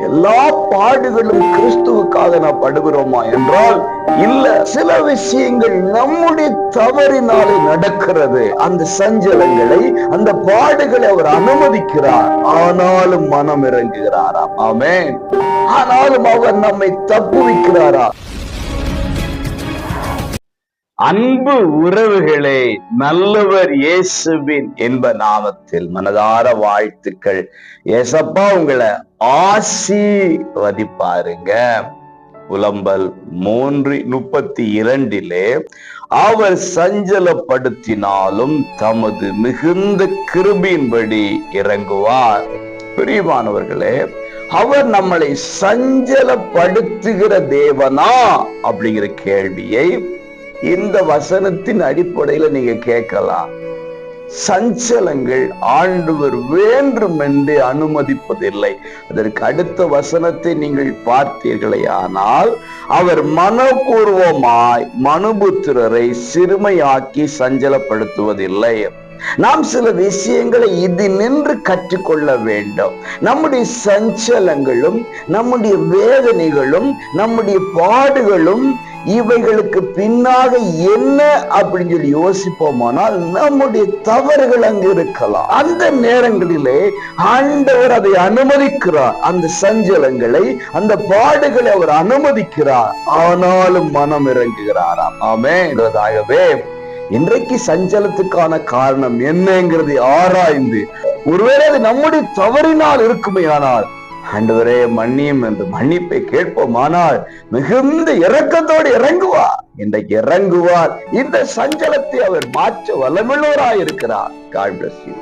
எல்லா பாடுகளும் கிறிஸ்துவுக்காக நான் படுகிறோமா என்றால் இல்ல சில விஷயங்கள் நம்முடைய தவறினாலே நடக்கிறது. அந்த சஞ்சலங்களை அந்த பாடுகளை அவர் அனுமதிக்கிறார். ஆனாலும் மனம் இறங்குகிறாராம் ஆமே ஆனாலும் அவர் நம்மை தப்புவிக்கிறாரா? அன்பு உறவுகளே நல்லவர் இயேசுவின் என்ப நாமத்தில் மனதார வாழ்த்துக்கள். ஏசப்பா உங்களை ஆசீர்வதிப்பாருங்க. புலம்பல் மூன்று முப்பத்தி இரண்டிலே அவர் சஞ்சலப்படுத்தினாலும் தமது மிகுந்த கிருபியின்படி இறங்குவார். பிரியமானவர்களே அவர் நம்மளை சஞ்சலப்படுத்துகிற தேவனா? அப்படிங்கிற கேள்வியை இந்த வசனத்தின் அடிப்படையில நீங்க கேட்கலாம். சஞ்சலங்கள் ஆண்டவர் வேண்டும் என்று அனுமதிப்பதில்லை. அதற்கு அடுத்த வசனத்தை நீங்கள் பார்த்தீர்களே ஆனால் அவர் மனப்பூர்வமாய் மனுபுத்திரரை சிறுமையாக்கி சஞ்சலப்படுத்துவதில்லை. நாம் சில விஷயங்களை இது நின்று கற்றுக்கொள்ள வேண்டும். நம்முடைய சஞ்சலங்களும் நம்முடைய வேதனைகளும் நம்முடைய பாடுகளும் இவைகளுக்கு பின்னாக என்ன அப்படின்னு சொல்லி யோசிப்போமானால் நம்முடைய தவறுகள் அங்கு இருக்கலாம். அந்த நேரங்களிலே ஆண்டவர் அதை அனுமதிக்கிறார். அந்த சஞ்சலங்களை அந்த பாடுகளை அவர் அனுமதிக்கிறார். ஆனாலும் மனம் இறங்குகிறாராம். ஆமேங்கிறதாகவே இன்றைக்கு சஞ்சலத்துக்கான காரணம் என்னங்கிறதை ஆராய்ந்து ஒருவேளை அது நம்முடைய தவறினால் இருக்குமே ஆனால் ஆண்டவரே மன்னியும் என்று மன்னிப்பை கேட்போமானால் மிகுந்த இறக்கத்தோடு இறங்குவார். இன்றைக்கு இறங்குவார். இந்த சஞ்சலத்தை அவர் மாற்ற வல்லமுள்ளவராய் இருக்கிறார் காட் பிளஸ் யூ